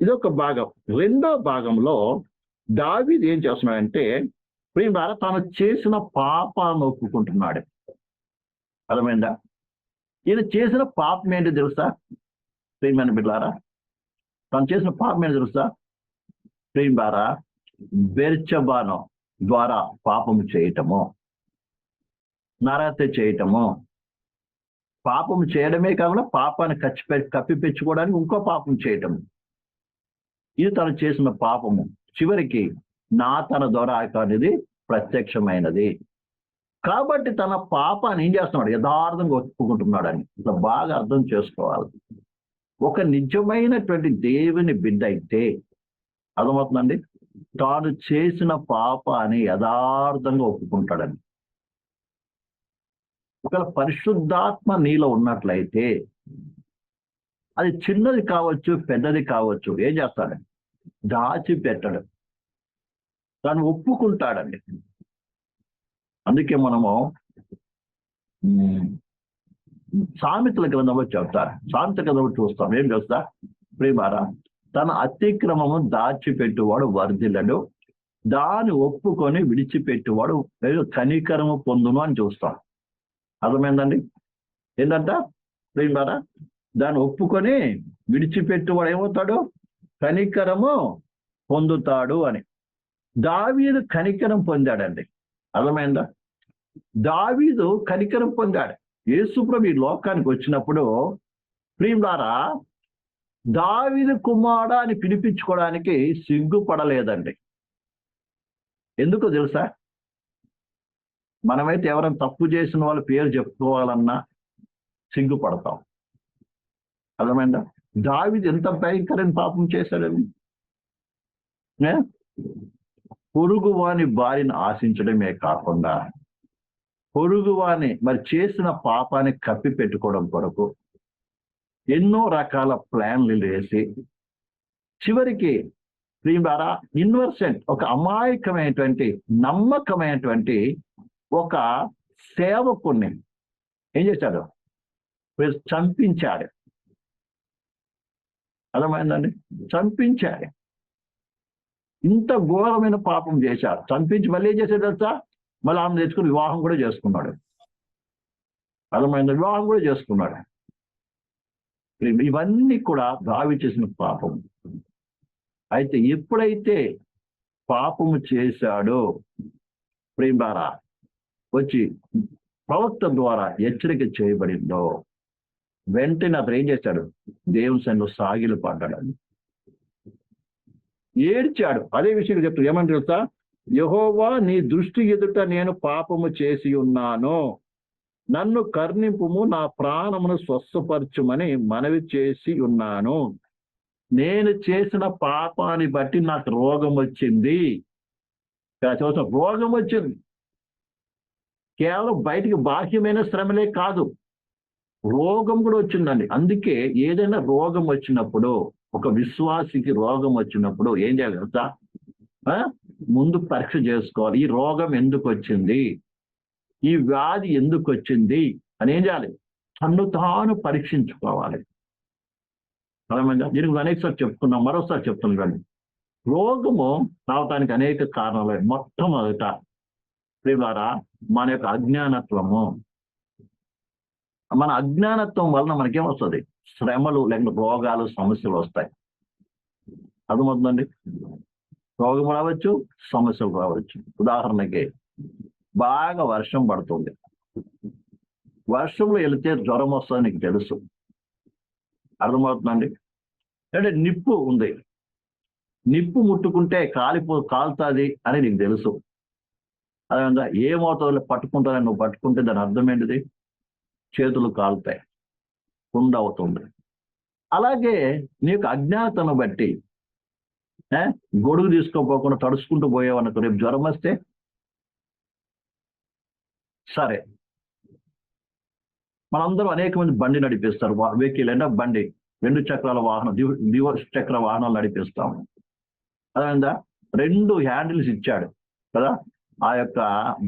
ఇదొక భాగం. రెండో భాగంలో దావీదు ఏం చేస్తున్నాడంటే ప్రియులారా తాను చేసిన పాపాన్ని ఒప్పుకుంటున్నాడు. అర్థమైందా? ఈయన చేసిన పాపం ఏంటి తెలుసా? ప్రియమైన బిడ్డారా తను చేసిన పాపం ఏంటి తెలుసా? ప్రియులారా బెర్చబానం ద్వారా పాపము చేయటము నరహత్య చేయటము పాపం చేయడమే కాకుండా పాపాన్ని కచ్చిపె కప్పిపెచ్చుకోవడానికి ఇంకో పాపం చేయటం ఇది తను చేసిన పాపము. చివరికి నా తన ద్వారా అనేది ప్రత్యక్షమైనది. కాబట్టి తన పాపాన్ని ఏం చేస్తున్నాడు? యథార్థంగా ఒప్పుకుంటున్నాడని. ఇట్లా బాగా అర్థం చేసుకోవాలి. ఒక నిజమైనటువంటి దేవుని బిడ్డ అయితే అర్థమవుతుందండి? తాను చేసిన పాపాన్ని యథార్థంగా ఒప్పుకుంటాడని. ఒకవేళ పరిశుద్ధాత్మ నీలో ఉన్నట్లయితే అది చిన్నది కావచ్చు పెద్దది కావచ్చు ఏం చేస్తాడు? దాచిపెట్టడు. దాన్ని ఒప్పుకుంటాడండి. అందుకే మనము సామెతల గ్రంథంలో చెప్తారు. సామెత గ్రంథంలో చూస్తాం. ఏం చేస్తా ప్రేమారా తన అతిక్రమము దాచిపెట్టువాడు వర్ధిల్లడు. దాన్ని ఒప్పుకొని విడిచిపెట్టువాడు ఏదో కనికరము పొందును అని చూస్తాం. అర్థమైందండి? ఏంటంట? ప్రేమారా దాన్ని ఒప్పుకొని విడిచిపెట్టువాడు ఏమవుతాడు? కనికరము పొందుతాడు అని. దావీదు కనికరం పొందాడండి. అర్థమైందా? దావీదు కనికరం పొందాడు. యేసుప్రభు ఈ లోకానికి వచ్చినప్పుడు ప్రియులారా దావీదు కుమార అని పిలిపించుకోవడానికి సిగ్గుపడలేదండి. ఎందుకో తెలుసా? మనమైతే ఎవరైనా తప్పు చేసిన వాళ్ళ పేరు చెప్పుకోవాలన్నా సిగ్గుపడతాం. అర్థమైందా? దావిది ఎంత భయంకరమైన పాపం చేశాడని? పొరుగు వాని భార్యను ఆశించడమే కాకుండా పొరుగు వాని మరి చేసిన పాపాన్ని కప్పి పెట్టుకోవడం కొరకు ఎన్నో రకాల ప్లాన్లు వేసి చివరికి ద్వారా ఇన్వర్సెంట్ ఒక అమాయకమైనటువంటి నమ్మకమైనటువంటి ఒక సేవకుణ్ణి ఏం చేశాడు? చంపించాడు. అర్థమైందండి? చంపించాలి ఇంత ఘోరమైన పాపం చేశారు. చంపించి మళ్ళీ ఏం చేశాడు తెలుసా? మళ్ళీ ఆమె తెచ్చుకుని వివాహం కూడా చేసుకున్నాడు. అర్థమైంది? వివాహం కూడా చేసుకున్నాడు. ఇవన్నీ కూడా దావి చేసిన పాపం. అయితే ఎప్పుడైతే పాపము చేశాడో ప్రేమారా వచ్చి ప్రవక్త ద్వారా హెచ్చరిక చేయబడిందో వెంటనే అతను ఏం చేశాడు దేవుని సన్నిలో సాగిలు పడ్డాడు ఏడ్చాడు. అదే విషయం చెప్తాడు ఏమని తెలుసా? యహోవా నీ దృష్టి ఎదుట నేను పాపము చేసి ఉన్నాను. నన్ను కర్ణింపుము నా ప్రాణమును స్వస్థపరచుమని మనవి చేసి ఉన్నాను. నేను చేసిన పాపాన్ని బట్టి నాకు రోగం వచ్చింది. రోగం వచ్చింది. కేవలం బయటికి బాహ్యమైన శ్రమలే కాదు. రోగం కూడా వచ్చిందండి. అందుకే ఏదైనా రోగం వచ్చినప్పుడు ఒక విశ్వాసికి రోగం వచ్చినప్పుడు ఏం చేయాలి తెలుసా? ఆ? ముందు పరీక్ష చేసుకోవాలి. ఈ రోగం ఎందుకు వచ్చింది? ఈ వ్యాధి ఎందుకు వచ్చింది? అని ఏం చేయాలి? తన్ను తాను పరీక్షించుకోవాలి. అర్థమైందా? దీనికి అనేకసారి చెప్తున్నాం మరోసారి చెప్తున్నాం కానీ. రోగము రావటానికి అనేక కారణాలు మొట్టమొదట ప్రివారా మన యొక్క అజ్ఞానత్వము. మన అజ్ఞానత్వం వలన మనకేం వస్తుంది శ్రమలు లేకపోతే రోగాలు సమస్యలు వస్తాయి. అర్థమవుతుందండి? రోగం రావచ్చు సమస్యలు రావచ్చు. ఉదాహరణకి బాగా వర్షం పడుతుంది. వర్షంలో వెళితే జ్వరం వస్తుంది నీకు తెలుసు. అర్థమవుతుందండి? అంటే నిప్పు ఉంది. నిప్పు ముట్టుకుంటే కాలిపో కాలుతుంది అని నీకు తెలుసు. అదేవిధంగా ఏమవుతుందో పట్టుకుంటుందని నువ్వు పట్టుకుంటే దాని అర్థం ఏంటిది? చేతులు కాలుతాయి. కుండ అవుతుంది. అలాగే నీకు అజ్ఞాతను బట్టి గొడుగు తీసుకోపోకుండా తడుచుకుంటూ పోయేవనుకో రేపు జ్వరం వస్తే? సరే. మనందరూ అనేక మంది బండి నడిపిస్తారు. వెహికల్ అంటే బండి. రెండు చక్రాల వాహనం దివ- దివ చక్ర వాహనాలు నడిపిస్తాం. అదేందా రెండు హ్యాండిల్స్ ఇచ్చాడు. కదా? ఆ యొక్క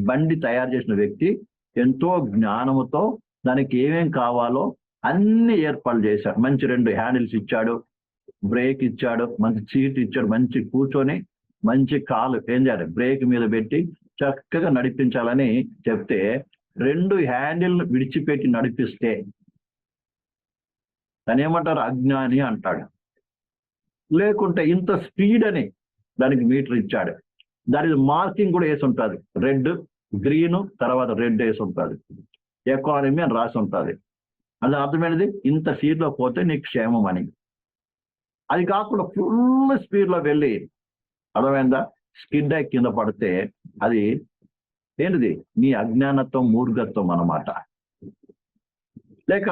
బండి తయారు చేసిన వ్యక్తి ఎంతో జ్ఞానముతో దానికి ఏమేం కావాలో అన్ని ఏర్పాట్లు చేశాడు. మంచి రెండు హ్యాండిల్స్ ఇచ్చాడు బ్రేక్ ఇచ్చాడు మంచి సీట్ ఇచ్చాడు మంచి కూర్చొని మంచి కాలు ఏం చేయాలి? బ్రేక్ మీద పెట్టి చక్కగా నడిపించాలని చెప్తే రెండు హ్యాండిల్ విడిచిపెట్టి నడిపిస్తే దాని ఏమంటారు? అజ్ఞాని అంటాడు. లేకుంటే ఇంత స్పీడ్ అని దానికి మీటర్ ఇచ్చాడు. దానికి మార్కింగ్ కూడా వేసి ఉంటుంది. రెడ్ గ్రీన్ తర్వాత రెడ్ వేసి ఉంటుంది. ఎకానమీ అని రాసి ఉంటుంది. అది అర్థమైనది ఇంత స్పీడ్లో పోతే నీకు క్షేమం అని. అది కాకుండా ఫుల్ స్పీడ్లో వెళ్ళి అర్థమైందా? స్కిడ్ అయి కింద పడితే అది ఏంటిది? నీ అజ్ఞానత్వం మూర్ఘత్వం అన్నమాట. లేక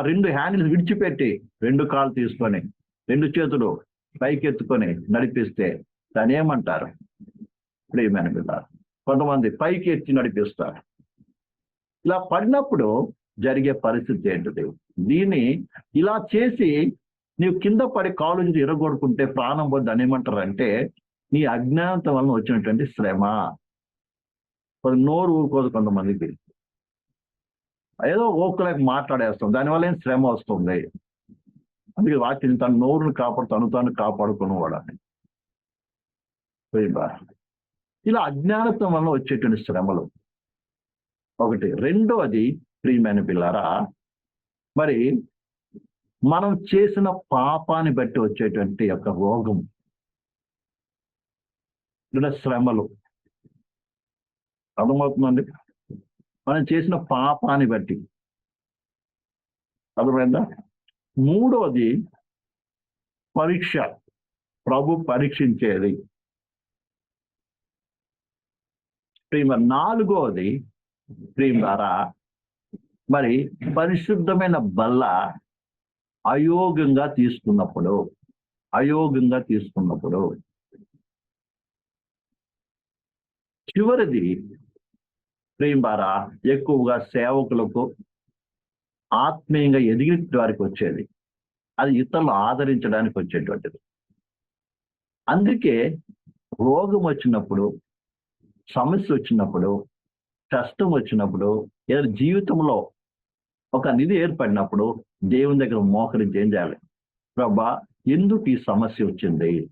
రెండు హ్యాండిల్స్ విడిచిపెట్టి రెండు కాళ్ళు తీసుకొని రెండు చేతులు పైకి ఎత్తుకొని నడిపిస్తే దాని ఏమంటారు? ప్రియమైన పిల్లలు కొంతమంది పైకి ఎత్తి నడిపిస్తారు. ఇలా పడినప్పుడు జరిగే పరిస్థితి ఏంటిది దీన్ని ఇలా చేసి నీవు కింద పడి కాలు నుంచి ఇరగొడుకుంటే ప్రాణం పోద్ది అని అంటే నీ అజ్ఞానత వలన వచ్చినటువంటి శ్రమ. నోరు ఊరుకోదు కొంతమందికి. ఏదో ఓకులకు మాట్లాడేస్తాం. దానివల్ల ఏం శ్రమ వస్తుంది? అందుకే వాక్యం తన నోరును కాపాడు తను తాను కాపాడుకునేవాడని ఇలా అజ్ఞానత్వం వలన వచ్చేటువంటి శ్రమలు. ఒకటి. రెండోది ప్రియమైన పిల్లరా మరి మనం చేసిన పాపాన్ని బట్టి వచ్చేటువంటి యొక్క రోగం లేదా శ్రమలు. అర్థమవుతుందండి? మనం చేసిన పాపాన్ని బట్టి. అర్థమైందా? మూడోది పరీక్ష. ప్రభు పరీక్షించేది. ప్రేమ నాలుగోది ప్రేమారా మరి పరిశుద్ధమైన బల్ల అయోగ్యంగా తీసుకున్నప్పుడు అయోగ్యంగా తీసుకున్నప్పుడు చివరిది ప్రేమారా ఎక్కువగా సేవకులకు ఆత్మీయంగా ఎదిగిన వారికి వచ్చేది. అది ఇతరులు ఆదరించడానికి వచ్చేటువంటిది. అందుకే రోగం వచ్చినప్పుడు సమస్య వచ్చినప్పుడు కష్టం వచ్చినప్పుడు ఏదైనా జీవితంలో ఒక నిధి ఏర్పడినప్పుడు దేవుని దగ్గర మోకరించి ఏం చేయాలి? ప్రభా ఎందుకు ఈ సమస్య వచ్చింది?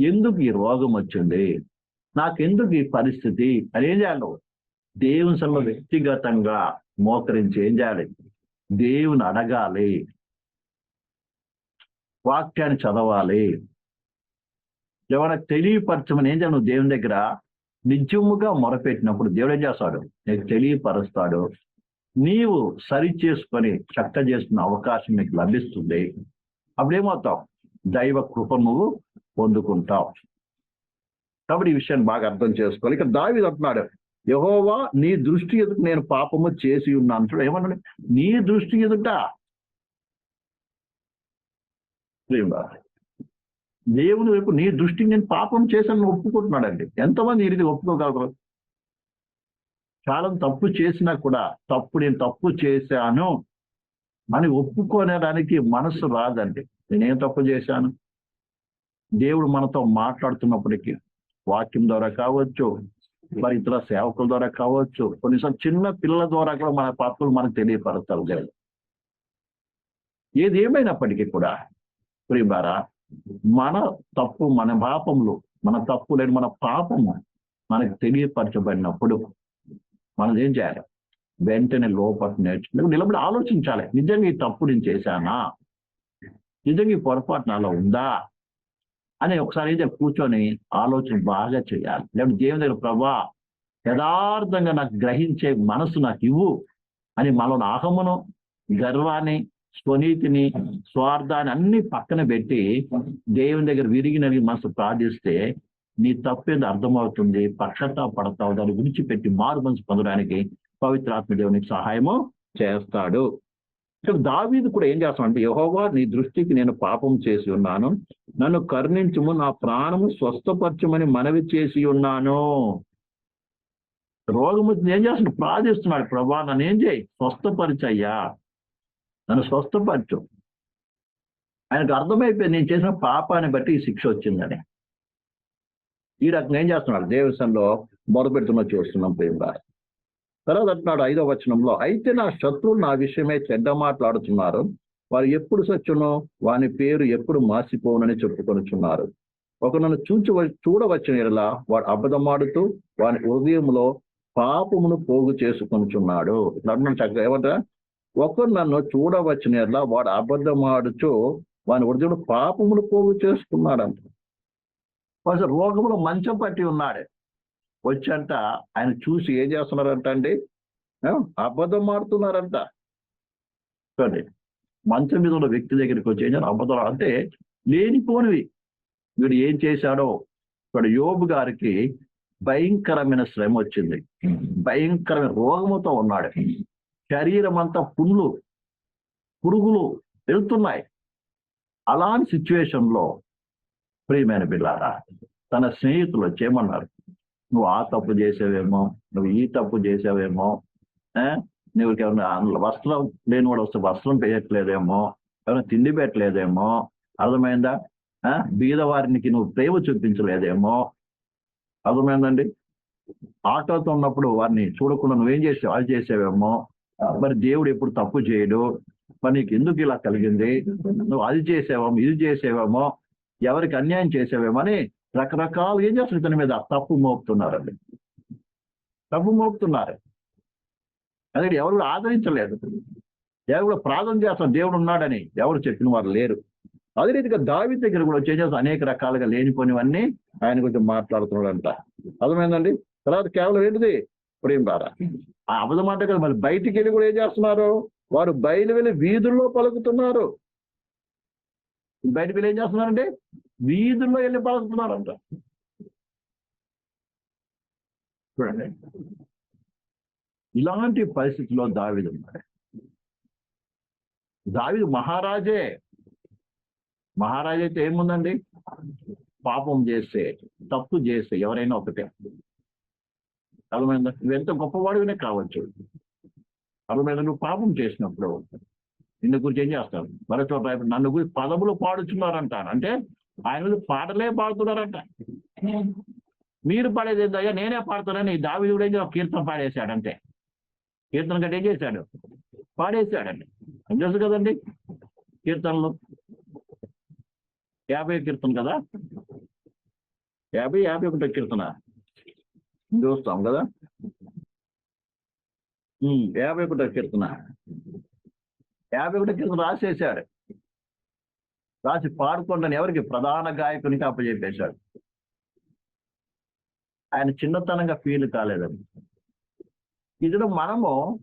ఎందుకు ఈ రోగం వచ్చింది? నాకెందుకు ఈ పరిస్థితి? అని ఏం చేయాలి దేవుని సభ వ్యక్తిగతంగా మోకరించి ఏం చేయాలి? దేవుని అడగాలి. వాక్యాన్ని చదవాలి. ఎవరైనా తెలియపరచమని ఏం చేయాలి నువ్వు? దేవుని దగ్గర నిజముగా మొరపెట్టినప్పుడు దేవుడు ఏం చేస్తాడు? నీకు తెలియపరుస్తాడు. నీవు సరి చేసుకొని చక్క చేసుకున్న అవకాశం నీకు లభిస్తుంది. అప్పుడేమవుతావు దైవ కృప నువ్వు పొందుకుంటావు. కాబట్టి ఈ విషయాన్ని బాగా అర్థం చేసుకోవాలి. ఇక దావి అంటున్నాడు యహోవా నీ దృష్టి ఎదుట నేను పాపము చేసి ఉన్నాను. చూడ ఏమన్నాడు? నీ దృష్టి ఎదుట. దేవుని వైపు నీ దృష్టి నేను పాపం చేశాను ఒప్పుకుంటున్నాడండి. ఎంతమంది ఇది ఒప్పుకోగలరు? చాలా తప్పు చేసినా కూడా తప్పు నేను తప్పు చేశాను అని ఒప్పుకోనేదానికి మనసు రాదండి. నేనేం తప్పు చేశాను? దేవుడు మనతో మాట్లాడుతున్నప్పటికీ వాక్యం ద్వారా కావచ్చు మరి ఇతర సేవకుల ద్వారా కావచ్చు కొన్నిసార్లు చిన్న పిల్లల ద్వారా కూడా మన పాపలు మనకు తెలియపరుస్తారు దేవుడు ఏది ఏమైనప్పటికీ కూడా ప్రియమారా మన తప్పు మన పాపములు మన తప్పు లేని మన పాపము మనకు తెలియపరచబడినప్పుడు మనం ఏం చేయాలి? వెంటనే లోపల నేర్చుకుని నిలబడి ఆలోచించాలి. నిజంగా ఈ తప్పు నేను చేశానా? నిజంగా ఈ పొరపాటు నాలో ఉందా? అని ఒకసారి అయితే కూర్చొని ఆలోచన బాగా చేయాలి. లేకపోతే దేవుని దగ్గర ప్రభా యథార్థంగా నాకు గ్రహించే మనసు నాకు ఇవ్వు అని మనలో అహమును గర్వాన్ని స్వనీతిని స్వార్థాన్ని అన్ని పక్కన పెట్టి దేవుని దగ్గర విరిగి నలిగి మనసు ప్రార్థిస్తే నీ తప్పేది అర్థమవుతుంది పక్షత పడతావు దాన్ని విడిచిపెట్టి మారు మనసు పొందడానికి పవిత్రాత్మ దేవునికి సహాయము చేస్తాడు. ఇక్కడ కూడా ఏం చేస్తామంటే యహోవా నీ దృష్టికి నేను పాపం చేసి ఉన్నాను నన్ను కరుణించము నా ప్రాణము స్వస్థపరచమని మనవి చేసి ఉన్నాను. రోగం ఏం చేస్తున్నాడు? ప్రార్థిస్తున్నాడు ప్రభా నన్ను ఏం చేయి? స్వస్థపరిచయ్యా. నన్ను స్వస్థపరచు. ఆయనకు అర్థమైపోయింది నేను చేసిన పాపాన్ని బట్టి ఈ శిక్ష వచ్చిందని. ఈ రకంగా ఏం చేస్తున్నాడు? దేవస్థంలో మొదలుపెడుతున్నా చూస్తున్నాం ప్రేమ తర్వాత అంటున్నాడు ఐదో వచనంలో అయితే నా శత్రువులు నా విషయమే చెడ్డ మాట్లాడుతున్నారు. వారు ఎప్పుడు సచ్చును వాని పేరు ఎప్పుడు మాసిపోనని చెప్పుకొనుచున్నారు. ఒక నన్ను చూచి చూడవచ్చిన ఇలా వాడు అబద్ధమాడుతూ వాని హృదయంలో పాపమును పోగు చేసుకొనుచున్నాడు. నన్ను చక్కగా ఏమంటారా? ఒకరు నన్ను చూడవచ్చిన ఎట్లా వాడు అబద్ధం ఆడుచు వాని హృదయంలో పాపములు పోగు చేసుకున్నాడంట అసలు రోగములో మంచం పట్టి ఉన్నాడే. వచ్చంట ఆయన చూసి ఏం చేస్తున్నారంట అండి అబద్ధం ఆడుతున్నారంట చూడండి మంచం మీద ఉన్న వ్యక్తి దగ్గరికి వచ్చి ఏం చేయాలి? అబద్ధం అంటే లేనిపోనివి వీడు ఏం చేశాడో? ఇక్కడ యోబు గారికి భయంకరమైన శ్రమ వచ్చింది. భయంకరమైన రోగముతో ఉన్నాడు. శరీరం అంతా పుండ్లు పురుగులు వెళ్తున్నాయి. అలాంటి సిచ్యువేషన్లో ప్రియమైన పిల్లారా తన స్నేహితులు వచ్చేయమన్నారు. నువ్వు ఆ తప్పు చేసావేమో నువ్వు ఈ తప్పు చేసావేమో ఆ? నువ్వు ఎవరైనా వస్త్రం లేని వాడు వస్తే వస్త్రం పెట్టలేదేమో ఎవరైనా తిండి పెట్టలేదేమో అర్థమైందా? ఆ? బీదవారికి నువ్వు ప్రేమ చూపించలేదేమో. అర్థమైందండి? ఆటోతో ఉన్నప్పుడు వారిని చూడకుండా నువ్వేం చేసావు? అది చేసావేమో? మరి దేవుడు ఎప్పుడు తప్పు చేయడు. మరి నీకు ఎందుకు ఇలా కలిగింది? నువ్వు అది చేసేవాము ఇది చేసేవామో ఎవరికి అన్యాయం చేసేవేమో అని రకరకాలు ఏం చేస్తున్నారు? ఇతని మీద తప్పు మోపుతున్నారండి. తప్పు మోపుతున్నారు. అదే ఎవరు ఆదరించలేదు. ఎవరు కూడా ప్రార్థన చేస్తారు దేవుడు ఉన్నాడని ఎవరు చెప్పిన వారు లేరు. అదే రీతిగా దావి దగ్గర కూడా వచ్చేసేసి అనేక రకాలుగా లేనిపోనివన్నీ ఆయన గురించి మాట్లాడుతున్నాడంట. అర్థమైందండి? తర్వాత కేవలం ఏంటిది? ప్రేమ ఆ అబద్ధం మాట కదా మళ్ళీ బయటికి వెళ్ళి కూడా ఏం చేస్తున్నారు? వారు బయలు వెళ్ళి వీధుల్లో పలుకుతున్నారు. బయటికి వెళ్ళి ఏం చేస్తున్నారంటే వీధుల్లో వెళ్ళి పలుకుతున్నారంట. చూడండి. ఇలాంటి పరిస్థితిలో దావిది ఉన్నాడు. దావిది మహారాజే. మహారాజు అయితే ఏముందండి? పాపం చేస్తే తప్పు చేస్తే ఎవరైనా ఒకటే. అర్థమైందా? నువ్వు ఎంత గొప్పవాడివినే కావచ్చు అర్థమైందా? నువ్వు పాపం చేసినప్పుడు నిన్ను గురించి ఏం చేస్తారు మరో చోట నన్ను గురించి పదములు పాడుచున్నారంట అంటే ఆయన మీద పాటలే పాడుతున్నారంట. మీరు పాడేది అయ్యా? నేనే పాడుతున్నాను. ఈ దావి కూడా ఏం కీర్తన పాడేశాడు అంతే. కీర్తన కంటే ఏం చేశాడు? పాడేశాడండి. అని తెలుసు కదండి కీర్తనలు? యాభై కీర్తన కదా? యాభై యాభై ఒకటో కీర్తన. చూస్తాం కదా? యాభై ఒకటో కీర్తన. యాభై ఒకటో కీర్తన రాసేశాడు రాసి పాడుకోండి ఎవరికి? ప్రధాన గాయకునికి అప్పచెప్పేశాడు ఆయన చిన్నతనంగా ఫీల్ కాలేదండి. ఇదిలో మనము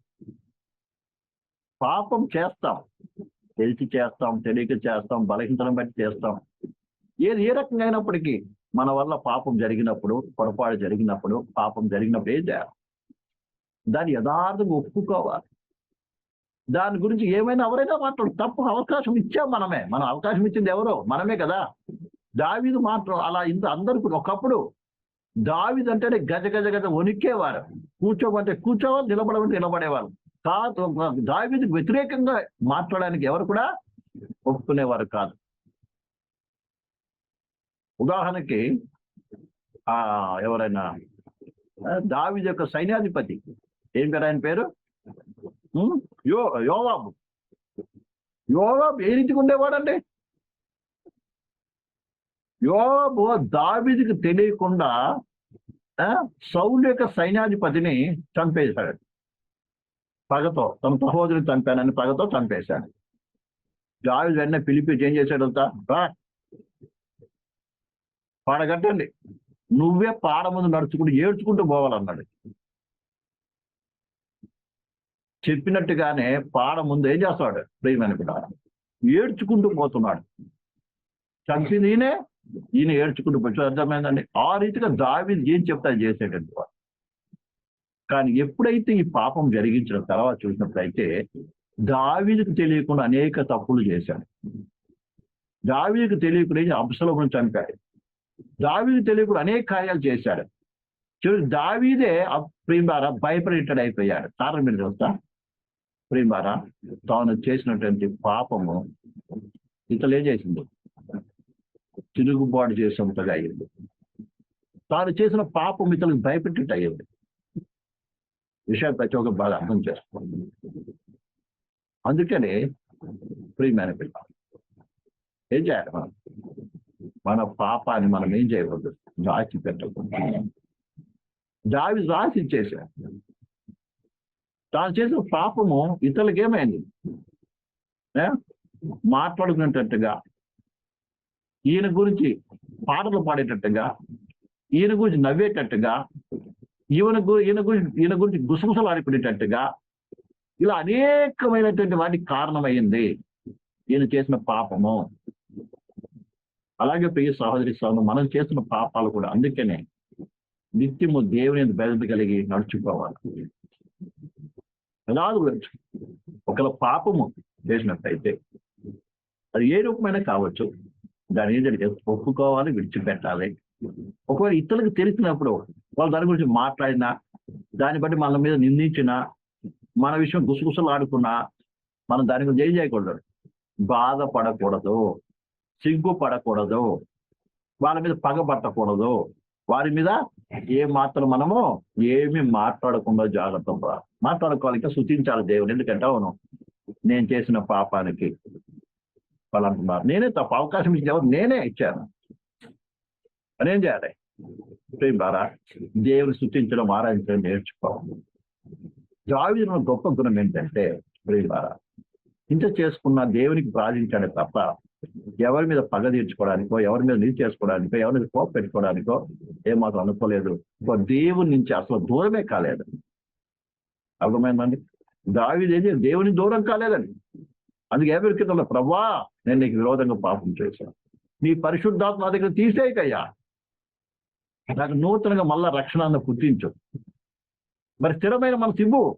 పాపం చేస్తాం. తెలిసి చేస్తాం తెలియక చేస్తాం బలహీనతను బట్టి చేస్తాం. ఏది ఏ రకంగా అయినప్పటికీ మన వల్ల పాపం జరిగినప్పుడు పొరపాటు జరిగినప్పుడు పాపం జరిగినప్పుడు ఏం చేయాలి దాన్ని యథార్థంగా ఒప్పుకోవాలి. దాని గురించి ఏమైనా ఎవరైనా మాట్లాడు తప్పు అవకాశం ఇచ్చాం మనమే. మనం అవకాశం ఇచ్చింది ఎవరో? మనమే కదా. దావిదు మాత్రం అలా ఇంత అందరు ఒకప్పుడు దావిదు అంటేనే గజ గజ గజ వణికేవారు కూర్చోమంటే కూర్చోవాలి నిలబడమంటే నిలబడేవారు. కాదు దావీదుకు వ్యతిరేకంగా మాట్లాడడానికి ఎవరు కూడా ఒప్పుకునేవారు కాదు. ఉదాహరణకి ఆ ఎవరైనా ఆ, యొక్క సైన్యాధిపతి ఏం పేరు ఆయన పేరు? ఉమ్, యో యోవాబు. యోవాబు ఏ రీతిగా ఉండేవాడండి? యోవాబు దావిదికి తెలియకుండా ఆ, సౌలు యొక్క సైన్యాధిపతిని చంపేశాడు. పగతో తన సహోదరుని చంపానని పగతో చంపేశాడు. దావీదు వెంటనే పిలిపి ఏం చేశాడు అంతా రా పాడగట్టండి. నువ్వే పాడ ముందు నడుచుకుంటూ ఏడ్చుకుంటూ పోవాలన్నాడు. చెప్పినట్టుగానే పాడ ముందు ఏం చేస్తాడు? ప్రియమైన బిడ్డ ఏడ్చుకుంటూ పోతున్నాడు. చంపింది ఈయనే ఈయన ఏడ్చుకుంటూ పోయి అర్థమైందండి? ఆ రీతిగా దావి ఏం చెప్తా చేసేటండి వాడు. కానీ ఎప్పుడైతే ఈ పాపం జరిగించిన తర్వాత చూసినప్పుడైతే దావీదుకు తెలియకుండా అనేక తప్పులు చేశాడు. దావీదుకు తెలియకుండా అంశలను చంపాడు. దావీదు తెలియకుండా అనేక కార్యాలు చేశాడు. చూసి దావీదే ప్రేమారా భయపడేటడు అయిపోయాడు. కారణం మీరు చూస్తా ప్రేమారా తాను చేసినటువంటి పాపము ఇతలే చేసింది తిరుగుబాటు చేసినంతగా అయ్యింది తాను చేసిన పాపం ఇతలకు భయపెట్టేట్టు అయ్యింది విషయాలు ప్రతి ఒక్క బాగా అర్థం చేసుకోండి అందుకనే ప్రియమైన పిల్ల ఏం చేయాలి మనం? మన పాపాన్ని మనం ఏం చేయవద్దు? దాచి పెట్టకూడదు. దావి దాచి ఇచ్చేసాడు తాను చేసిన పాపము ఇతరులకు ఏమైంది? మాట్లాడుకునేటట్టుగా. ఈయన గురించి పాటలు పాడేటట్టుగా ఈయన గురించి నవ్వేటట్టుగా ఈయన ఈయన గురించి ఈయన గురించి గుసగుసలు ఆడుకునేటట్టుగా ఇలా అనేకమైనటువంటి వాటికి కారణమైంది. ఈయన చేసిన పాపము. అలాగే ప్రియ సహోదరి సహోదరు మనం చేసిన పాపాలు కూడా అందుకనే నిత్యము దేవుని బెదత కలిగి నడుచుకోవాలి. ఎలాగ ఒకవేళ పాపము చేసినట్టయితే అది ఏ రూపమైనా కావచ్చు. దాని ఏంటంటే ఒప్పుకోవాలి విడిచిపెట్టాలి. ఒకవేళ ఇతరులకు తెలిసినప్పుడు వాళ్ళు దాని గురించి మాట్లాడినా దాన్ని బట్టి మన మీద నిందించినా మన విషయం గుసగుసలు ఆడుకున్నా మనం దాని గురించి ఏం చేయకూడదు బాధపడకూడదు. సిగ్గుపడకూడదు వాళ్ళ మీద పగబట్టకూడదు వారి మీద ఏ మాత్రం మనము ఏమి మాట్లాడకుండా జాగ్రత్త పడాలి. మాట్లాడుకోవాలి ఇంకా శుతించాలి దేవుని ఎందుకంటే అవును నేను చేసిన పాపానికి వాళ్ళు అంటున్నారు నేనే తప్ప. అవకాశం ఇచ్చిన నేనే ఇచ్చాను. అని ఏం చేయాలి? ప్రేమ ద్వారా దేవుని శుతించడం ఆరాధించడం నేర్చుకోవాలి. దావీదులో గొప్ప గుణం ఏంటంటే ప్రేమ ద్వారా ఇంత చేసుకున్న దేవునికి ప్రార్థించాడే తప్ప ఎవరి మీద పగ తీర్చుకోవడానికో ఎవరి మీద నీరు చేసుకోవడానికో ఎవరి మీద కోప పెట్టుకోవడానికో ఏమాత్రం అనుకోలేదు. ఇంకో దేవుని నుంచి అసలు దూరమే కాలేదు. అర్థమైందండి దావిదేది దేవుని దూరం కాలేదండి అందుకే ఎవరి ప్రభా నేను నీకు విరోధంగా పాపం చేశాను. నీ పరిశుద్ధాత్మ దగ్గర తీసేయకయ్యా. నాకు నూతనంగా మళ్ళా రక్షణ పుట్టించు. మరి స్థిరమైన మనసు ఇవ్వు.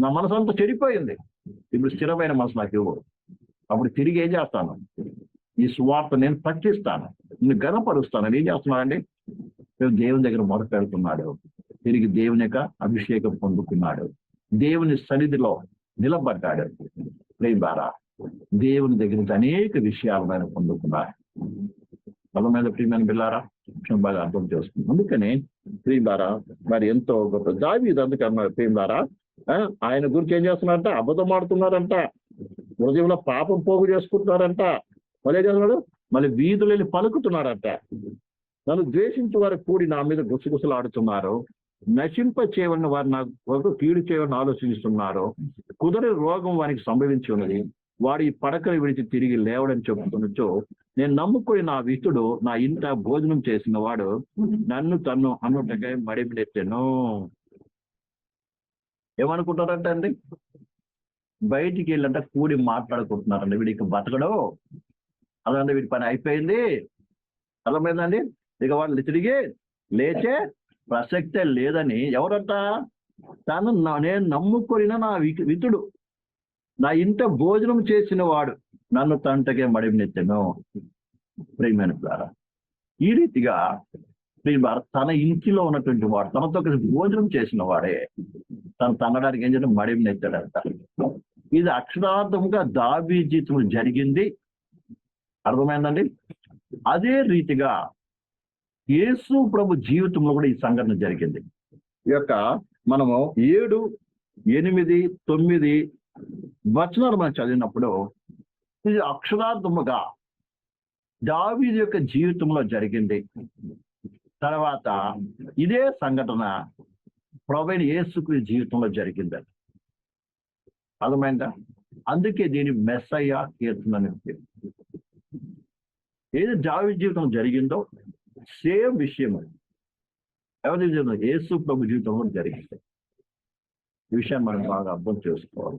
నా మనసు అంతా చెడిపోయింది. ఇప్పుడు స్థిరమైన మనసు నాకు ఇవ్వు. అప్పుడు తిరిగి ఏం చేస్తాను? ఈ సువార్త నేను పట్టిస్తాను నేను గనపరుస్తాను. ఏం చేస్తున్నానండి? నేను దేవుని దగ్గర మొదలు పెడుతున్నాడు తిరిగి దేవుని యొక్క అభిషేకం పొందుకున్నాడు. దేవుని సన్నిధిలో నిలబడ్డాడు. ప్రేమ ద్వారా దేవుని దగ్గర నుంచి అనేక విషయాలు ఆయన పొందుకున్నాడు. బలమైన ప్రియమైన బిల్లారా విషయం బాగా అర్థం చేసుకుంది అందుకని ప్రియులారా మరి ఎంతో గొప్ప దావి ఇది అన్నారు ప్రియం ద్వారా ఆయన గురించి ఏం చేస్తున్నారంట అబద్ధం ఆడుతున్నారంట హృదయంలో పాపం పోగు చేసుకుంటున్నారంట మళ్ళీ ఏం చేస్తున్నాడు? మళ్ళీ వీధులు వెళ్ళి పలుకుతున్నారంట నన్ను ద్వేషించే వారు కూడి నా మీద గుసగుసలు ఆడుతున్నారు నశింప చేయవలన వారు నా కొరకు కీడు చేయవని ఆలోచిస్తున్నారు. కుదరని రోగం వారికి సంభవించి ఉన్నది. వాడి పడకలు విడిచి తిరిగి లేవడని చెబుతున్నచో నేను నమ్ముకుని నా వితుడు నా ఇంట భోజనం చేసిన వాడు నన్ను తన్ను అన్నుటకై మడిపినెత్తాను. ఏమనుకుంటారంట అండి? బయటికి వెళ్ళంట కూడి మాట్లాడుకుంటున్నారండి. వీడికి బతకడు అదంటే వీడి పని అయిపోయింది. అర్థమైందండి? ఇక వాళ్ళు తిరిగి లేచే ప్రసక్తే లేదని ఎవరంట? తను నా- నేను నమ్ముకొనిన నా వితుడు నా ఇంత భోజనం చేసిన వాడు నన్ను తంటకే మడిమినెత్తను ప్రేమైన ద్వారా ఈ రీతిగా తన ఇంటిలో ఉన్నటువంటి వాడు తనతో కలిసి భోజనం చేసిన వాడే. తను తనడానికి ఏం చేయడం మడినెత్తాడంట ఇది అక్షరార్థంగా దాబీ జీవితంలో జరిగింది. అర్థమైందండి? అదే రీతిగా యేసు ప్రభు జీవితంలో కూడా ఈ సంఘటన జరిగింది. ఈ యొక్క మనము ఏడు ఎనిమిది తొమ్మిది వచనాలు మనం చదివినప్పుడు ఇది అక్షరార్థముగా దావీది యొక్క జీవితంలో జరిగింది. తర్వాత ఇదే సంఘటన ప్రవీణ యేసుకు జీవితంలో జరిగిందని అర్థమైందా? అందుకే దీని మెస్సయ్య కీర్తన పేరు. ఏది దావి జీవితం జరిగిందో సేమ్ విషయం అది. ఎవరి జీవితం? ఏసు ప్రభు జీవితంలో జరిగింది. ఈ విషయాన్ని మనం బాగా అర్థం చేసుకోవాలి.